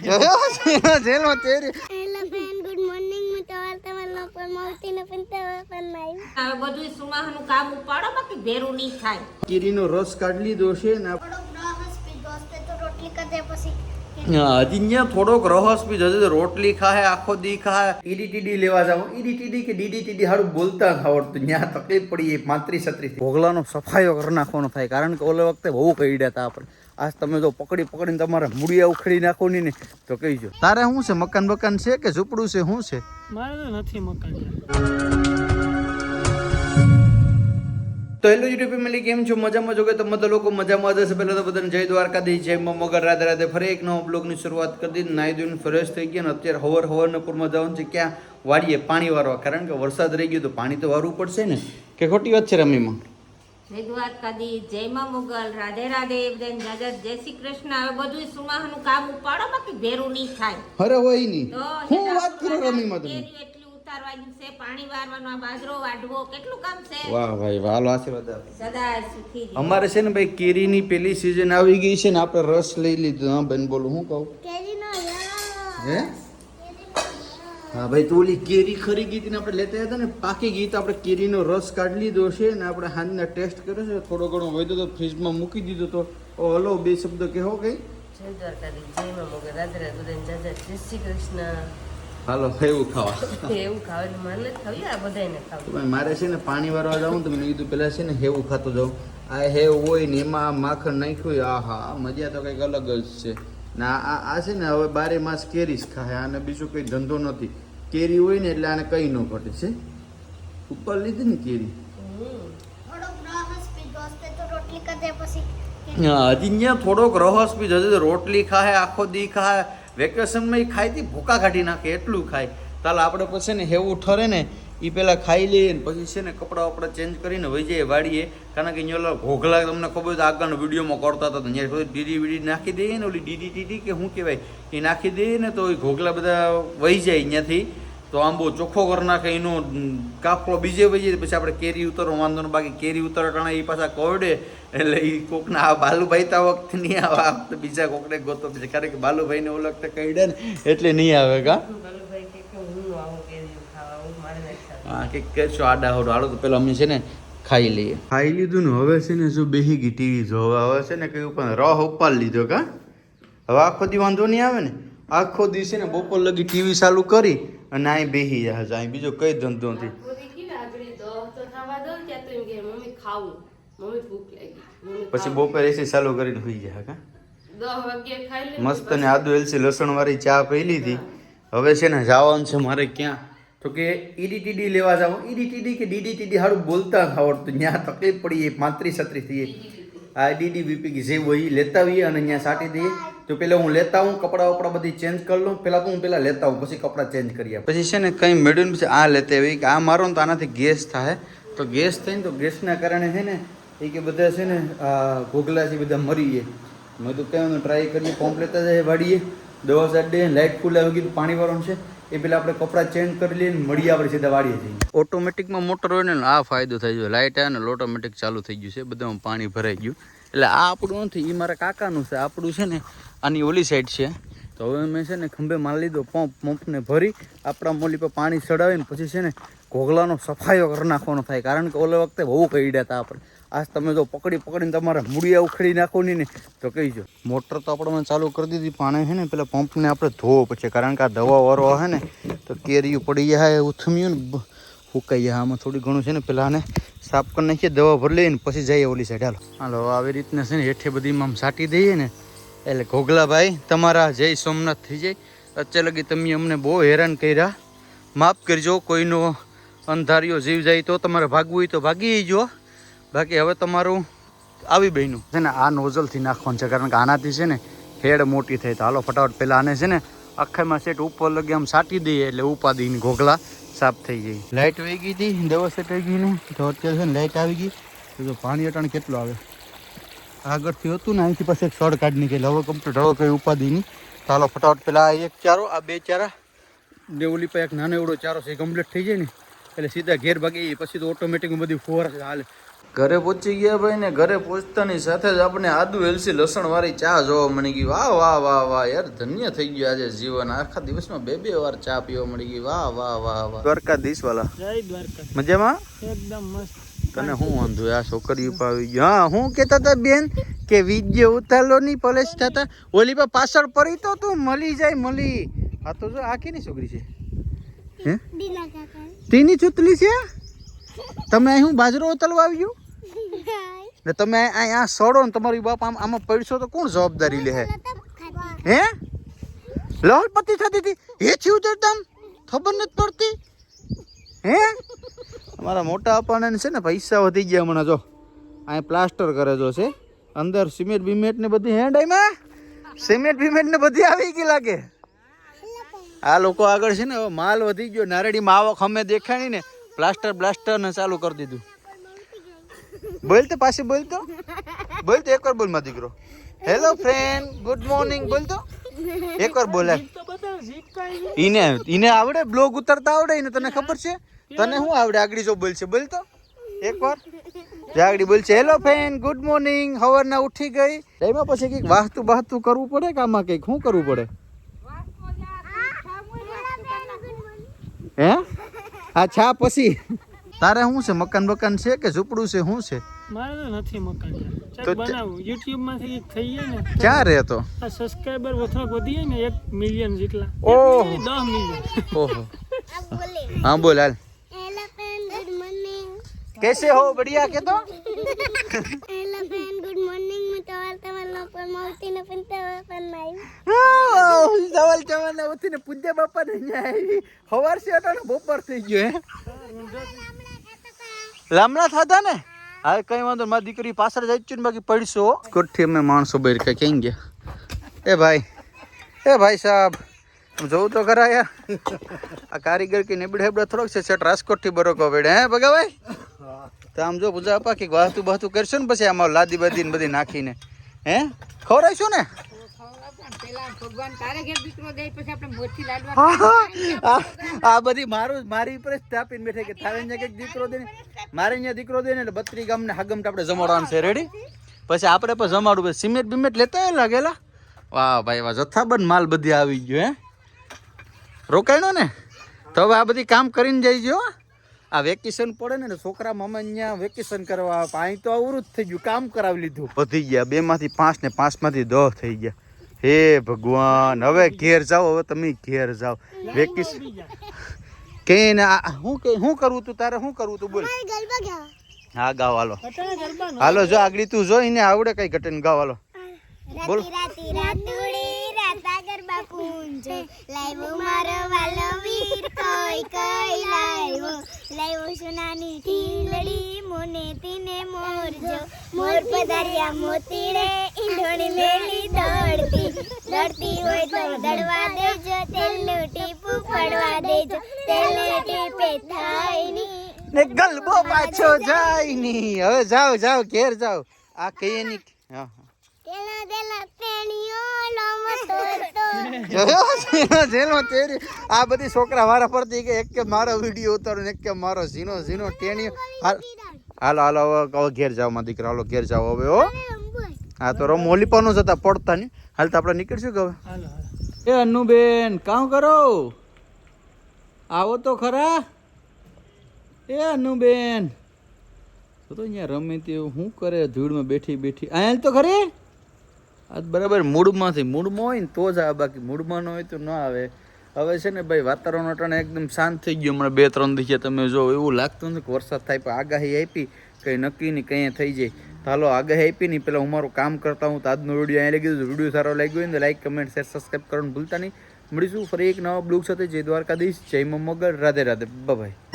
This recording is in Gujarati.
જોયો જેલમાં તેરી હેલો ફ્રેન્ડ ગુડ મોર્નિંગ હું તો વાર લોકો પર માવતીને પણ તો પણ નહીં. હવે બધું સુમાહાનું કામ ઉપાડો બાકી ભેરું નહીં થાય. કેરીનો રસ કાઢી લીધો છે ને થોડોક ગ્રાહસ પી દોસ્તે તો રોટલી કરે. પછી હજી થોડોક રહસ બી જશે રોટલી ખાય આખો દી ખાય ઈડી ટીડી લેવા જાવ. ઈડી ટીડી કે ડીડી ટીડી હારું બોલતા જ આવડતું ત્યાં તકલીફ પડી એ પાંત્રીસ છત્રીસ. ભોગલાનો સફાયો કરી નાખવાનો થાય કારણ કે ઓલે વખતે બહુ કહી દેતા આપણે. આજ તમે જો પકડી પકડીને તમારે મૂળિયા ઉખડી નાખો ને તો કહીજો. તારે શું છે? મકાન બકાન છે કે ઝૂંપડું છે? શું છે? મારે તો નથી મકાન. તો હેલો યુટ્યુબ ફેમિલી કેમ છો? મજામાં જો કે તમે તો લોકો મજામાં હશે. પહેલાં તો બધાને જય દ્વારકાધીશ જય મા મગર. રાધે રાધે ફરી એક નવો બ્લોગની શરૂઆત કરી દીધી. નાહી ધોઈને ફ્રેશ થઈ ગયા અને અત્યારે હવર હવરના પૂરમાં જવાનું છે. ક્યાં? વાડીએ પાણી વારવા. કારણ કે વરસાદ રહી ગયો તો પાણી તો વારવું પડશે ને? કે ખોટી વાત છે રમીમાં? જય જયમાં મુગલમાં મોગલ રાધે રાધે બેન જાજા જય શ્રી કૃષ્ણ. હવે બધું સુમાહનું કામ ઉપાડો બાકી ભેરું નહીં થાય. અરે હોય નહીં. તો હું વાત કરો રમીમાં તમે? એટલી ઉતારવાની છે પાણી વારવાનો આ બાજરો વાઢવો કેટલું કામ છે? વાહ ભાઈ વાલો આશીર્વાદ આપો. સદા સુખી અમારે છે ને ભાઈ કેરીની પેલી સીઝન આવી ગઈ છે ને આપણે રસ લઈ લીધો. હા બેન બોલું હું કહું? કેરીનો હે? હા ભાઈ તો ઓલી કેરી ખરી ગઈ આપણે લેતા હતા ને પાકી ગીત આપણે કેરીનો રસ કાઢી લીધો છે અને આપણે હાંજના ટેસ્ટ કર્યો છે થોડો ઘણો વધ્યો તો ફ્રીજમાં મૂકી દીધો તો. ઓ હલો બે શબ્દ કહેવો કઈ. જય દ્વારકાધીશ જય માં રાધે રાધે જય જય જય શ્રી કૃષ્ણ. હાલો એવું ખાવા. એવું ખાવાનું મને ખાવી આ બધાને ખાવું. મારે છે ને પાણી વારવા જાઉં તો મેં કીધું પેલા છે ને હેવું ખાતો જાઉં. આ હેવ હોય ને એમાં માખણ નાખ્યું આહા મજા તો કંઈક અલગ જ છે. ને આ આ- છે ને હવે બારે માસ કેરી જ ખાય, આને બીજું કંઈ ધંધો નથી. કેરી હોય ને એટલે આને કંઈ ન ઘટે, છે? ઉપર લીધી ને કેરી? હજી અહીંયા થોડોક રહસ બી જશે રોટલી ખાય, આખો દી ખાય, વેકેશનમાં ખાય તી, ભૂકા કાઢી નાખે, એટલું ખાય. ચાલ આપણે પછી ને હેવું ઠરે ને એ પહેલાં ખાઈ લઈએ ને પછી છે ને કપડાં વપડા ચેન્જ કરીને વહી જઈએ વાડીએ. કારણ કે અહીંયા ઘોઘલા તમને ખબર તો આગળના વિડીયોમાં કરતા હતા તો અહીંયા ડીડી વીડી નાખી દઈએ ને ઓલી ડીડી ટીડી કે શું કહેવાય, એ નાખી દઈએ ને તો એ ઘોઘલા બધા વહી જાય અહીંયાથી. તો આંબો ચોખ્ખો કરી નાખે, એનો કાફલો બીજે વહી જાય, પછી આપણે કેરી ઉતરવા, વાંધો નહીં બાકી કેરી ઉતરટાણા એ પાછા કોરડે એટલે એ કોકના આ બાલુભાઈ તા વખતે નહીં આવે બીજા કોકને ગોતો, બીજા કારણ કે બાલુભાઈને ઓલા વખતે કહી દે ને એટલે નહીં આવે કે હું આવું કેરીઓ ખાવા હું મારે નથી ખાવું હા કે કહેશો આડા હોડો? હાલો તો પેલા અમે છે ને ખાઈ લઈએ. ખાઈ લીધું ને હવે છે ને શું બેહી ગઈ ટીવી જોવા હવે છે ને કયું પણ રહ ઉપાડ લીધો કા? હવે આખો દી વાંધો નહીં આવે ને? આખો દી છે ને બપોર લગી ટીવી ચાલુ કરી અને અહીં બેહી જાય છે. અહીં બીજો કઈ ધંધો નથી. પૂરી કી ને આગળ દહ તો ખાવા દો ને ત્યાં તો એમ કે મમ્મી ખાવું. મમ્મી ભૂખ લાગી. મમ્મી પછી બપોર એસી ચાલુ કરીને સુઈ જાય કા? મસ્ત ને આદુ એલસી લસણ વાળી ચા પી લીધી. હવે છે ને જવાનું છે મારે ક્યાં? તો કે ઈડીટીડી લેવા જાવ ઈડીટીડી કે ડીડીટીડી સારું બોલતા આવડતું. ત્યાં તકલીફ પડી એ પાંત્રીસ છત્રીસ થઈએ આ ડીડી બીપી જે હોય એ લેતા આવીએ અને ત્યાં સાટી દઈએ. તો પેલા હું લેતા હું કપડાં વપડા બધી ચેન્જ કરી લઉં. પેલા તો હું પેલા લેતા હું પછી કપડાં ચેન્જ કરી આપું. પછી છે ને કંઈ મેળવ્યું પછી આ લેતા આવી કે આ મારો ને તો આનાથી ગેસ થાય. તો ગેસ થઈને તો ગેસના કારણે છે ને એ કે બધા છે ને ઘોઘલા છે બધા મરી જાય. મેં તો કહેવાનું ટ્રાય કરીએ લેતા જાય વાડીએ. દવા સાઈડ લાઇટ ખુલ્લા આવી ગયું પાણી વાળવાનું છે. એ પેલા આપણે કપડાં ચેન્જ કરી લઈએ મળી આપણે સીધા વાળીએ જઈએ ઓટોમેટિકમાં મોટર હોય ને, આ ફાયદો થઈ ગયો લાઇટ આવે ને ઓટોમેટિક ચાલુ થઈ ગયું છે. બધામાં પાણી ભરાઈ ગયું. એટલે આ આપણું નથી એ મારા કાકાનું છે. આપણું છે ને, આની ઓલી સાઈડ છે. તો હવે મેં છે ને ખંભે મારી લીધો પંપ પંપને ભરી, આપણા મોલી પર પાણી ચડાવીને પછી છે ને ઘોઘલાનો સફાઈઓ કરી નાખવાનો થાય. કારણ કે ઓલે વખતે બહુ કહી હતા આપણે. આજ તમે જો પકડી પકડીને તમારા મૂળિયા ઉખડી નાખો નહીં ને તો કહીજો. મોટર તો આપણે ચાલુ કરી દીધી પાણી છે ને પેલા પંપને આપણે ધોવો પછી કારણ કે આ દવા વાળો હે ને તો કેરીયું પડી જાય ઉથમ્યું ને ફૂંકાઈ જાય. આમાં થોડી ઘણું છે ને પેલા આને સાફ કરી નાખીએ દવા ભરી લઈએ ને પછી જઈએ ઓલી સાઈડ હાલો. હાલો આવી રીતના છે ને હેઠે બધીમાં આમ સાટી દઈએ ને એટલે ઘોઘલાભાઈ તમારા જય સોમનાથ થઈ જાય. અત્યારે લગી તમે અમને બહુ હેરાન કર્યા. માફ કરજો કોઈનો અંધાર્યો જીવ જાય તો તમારે ભાગવું હોય તો ભાગી જો બાકી હવે તમારું આવી બન્યું. છે ને આ નોઝલથી નાખવાનું છે કારણ કે આનાથી છે ને હેડ મોટી થઈ. તો હાલો ફટાફટ પહેલાં આને છે ને આખામાં સેટ ઉપર લગી આમ સાટી દઈએ એટલે ઉપાદીને ઘોઘલા સાફ થઈ જાય. લાઇટ વહી ગઈ હતી દવા સેટ આવી ગઈ ને. તો અત્યારે છે ને લાઇટ આવી ગઈ. તો પાણી અટાણ કેટલું આવે? આગળથી હતું ને અહીંથી પછી એક સળ કાઢ નીકળે હવે કમ્પ્લીટ હવે કંઈ ઉપાદીની હાલો ફટાફટ પેલા આ એક ચારો આ બે ચારા. ને ઓલી પર એક નાનો એવડો ચારો છે એ કમ્પ્લીટ થઈ જાય ને. એટલે સીધા ઘેર ભાગી પછી તો ઓટોમેટિક બધી ફોર હાલે. ઘરે પહોંચી ગયા ભાઈ ને ઘરે પહોંચતાની સાથે જ આપણે આદુ એલસી લસણ વાળી ચા જોવા મળી ગઈ. વાહ વાહ વાહ વાહ યાર ધન્ય થઈ ગયું આજે જીવન. આખા દિવસમાં બે બે વાર ચા પીવા મળી ગઈ. વાહ વાહ વાહ વાહ. દ્વારકાધીશ વાલા. જય દ્વારકા મજામાં? એકદમ મસ્ત. તને શું વાંધો? આ છોકરી ઉપાવી ગયો. હા હું કેતા હતા બેન કે વીડિયો ઉતારલો નહીં પલેશ થતા. ઓલી પર પાછળ પડી તો તું મળી જાય મળી. આ તો જો આ કેની છોકરી છે? હે? તેની ચૂતલી છે? તમે અહીં બાજરો ઉતરવા આવ્યું? ને તમે અહીંયા સડો ને તમારી બાપ આમ આમાં પડશો તો કોણ જવાબદારી લે હે? હે? લહલપતિ થતી હતી. એ થયું છે તમ ખબર નથી પડતી. હે? અમારા મોટા અપાને છે ને પૈસા વધી ગયા હમણાં જો. અહીંયા પ્લાસ્ટર કરે જો છે. અંદર સિમેન્ટ બિમેન્ટ ને બધી હેન્ડ એમાં સિમેન્ટ બિમેન્ટ ને બધી આવી ગઈ લાગે. આ લોકો આગળ છે ને માલ વધી ગયો. નારળીમાં આવક અમે દેખાણી ને પ્લાસ્ટર બ્લાસ્ટર ને ચાલુ કરી દીધું. બોલ તો પાછી બોલ તો. બોલ તો એકવાર બોલમાં દીકરો. હેલો ફ્રેન્ડ ગુડ મોર્નિંગ બોલ તો. એકવાર બોલે ઈને ઈને આવડે? બ્લોગ ઉતરતા આવડે? ઈને તને ખબર છે? તને શું આવડે? આગળી જો બોલશે. બોલ તો. એકવાર. જાગડી આગળી બોલશે. હેલો ફ્રેન્ડ ગુડ મોર્નિંગ હવારના ઉઠી ગઈ. એમાં પછી કંઈક વાહતું બાહતું કરવું પડે કે આમાં કંઈક? શું કરવું પડે? હે? હા છા પછી. તારે શું છે મકાન બકાન છે કે ઝૂંપડું છે શું છે મારે તો નથી મકાન યાર તો ચાલ તે- બનાવું યુટ્યુબ માંથી કંઈક થઈ જાય ને ક્યાં રહેતો આ સબસ્ક્રાઈબર થોડાક વધી જાય ને એક મિલિયન જેટલા ઓહો. એક million, દસ મિલિયન ઓહો अब बोले હા બોલ હાલ हेलो फ्रेंड गुड मॉर्निंग कैसे हो बढ़िया के तो हेलो फ्रेंड गुड मॉर्निंग मैं चावल तवल नो पर मौती न पिनते हुए पर नहीं સવાલ જવાન હોતી ને પૂજ્ય બાપા ને અહીંયા આવી હવાર છે અટાણે બપોર થઈ ગયો હે લામડા થતા ને? હા, કઈ વાંધો મારી દીકરી પાછળ જાય છું ને બાકી પડશો. કોઠી અમે માણસો બહાર કઈ ક્યાં ગયા? એ ભાઈ એ ભાઈ સાહેબ જોઉં તો ખરા યાર. આ કારીગર કે નેબડે હેબડા થોડોક છે સેટ રાજકોટથી બરોકો વેડે, હે ભગાભાઈ? તો આમ જો પૂજા આપા કે વાહતું બાહતું કરશો ને પછી આમાં લાદી બાદી બધી નાખીને. હે? ખવડાવીશું ને. આ આ બધી મારું મારી ઉપર જ તાપીને બેઠે કે તારે અહીંયા કંઈક દીકરો દે મારે અહીંયા દીકરો દે ને એટલે બત્રી ગામને હગમટ આપણે જમાડવાનું છે. રેડી પછી? આપણે પણ જમાડું પછી સિમેન્ટ બિમેન્ટ લેતા એ લાગેલા વાહ ભાઈ વાહ જથ્થાબંધ માલ બધી આવી ગયો હે? રોકાયણો ને? તો હવે આ બધી કામ કરીને જઈજો હો. આ વેકેશન પડે ને છોકરા મામા અહીંયા વેકેશન કરવા અહીં તો અવરું જ થઈ ગયું. કામ કરાવી લીધું. વધી ગયા. બે માંથી પાંચ ને પાંચમાંથી દસ થઈ ગયા. હે ભગવાન હવે ઘેર જાઓ હવે તમે ઘેર જાઓ. વેકેશ કે હું શું કરવું તું તારે શું કરવું તું? બોલ. હા ગાવ હાલો. હાલો જો આગળ તું જો એને આવડે કઈ ઘટન ગાવ હાલો. બોલ. મોર પધાર્યા મોતી રે ઈંધણ લેલી દોડતી હોય તો દડવા દેજો તેલનું ટીપું પડવા દેજો તેલનું ટીપે થાયની ને ગલબો પાછો જાય ની હવે જાઓ જાઓ ઘેર જાઓ. આ કહીએ ની હા હા. તેલા તેલા તેણીઓ લોમો જોયો? તેરી આ બધી છોકરા વારા ફરતી કે એક કે મારો વીડિયો ઉતારો ને એક કે મારો ઝીનો ઝીનો ટેણીઓ હાલ- હાલો હવે હવે ઘેર જાઓ માં દીકરા હાલો ઘેર જાઓ હવે હો. હા તો રમ ઓલી પણ જતા પડતા નહીં. હાલ તો આપણે નીકળશું કે હવે? એ અન્નુબેન કામ કરો? આવો તો ખરા. એ અન્નુબેન તો તો અહીંયા રમે તેવું શું કરે? ધૂળમાં બેઠી બેઠી. અહીંયા તો ખરી? આજ બરાબર મૂડમાંથી મૂડમાં હોય ને તો જ આવે બાકી. મૂડમાં ન હોય તો ન આવે. હવે છે ને ભાઈ વાતાવરણ અટાણે એકદમ શાંત થઈ ગયું હમણાં બે ત્રણ દિવસે. તમે જો એવું લાગતું નથી કે વરસાદ થાય પણ આગાહી આપી. કંઈ નક્કી નહીં કંઈ થઈ જાય. હાલો, આગળ આપી નહીં. પહેલાં હું મારું કામ કરતા હું તો આજનો વીડિયો અહીં લઈ ગયો વીડિયો સારો લાગ્યો હોય ને લાઈક કમેન્ટ શેર સબસ્ક્રાઈબ કરવાનું ભૂલતા નહીં. મળીશું ફરી એક નવા બ્લોગ સાથે. જય દ્વારકાધીશ, જય મમ્મગર રાધે રાધે. બાય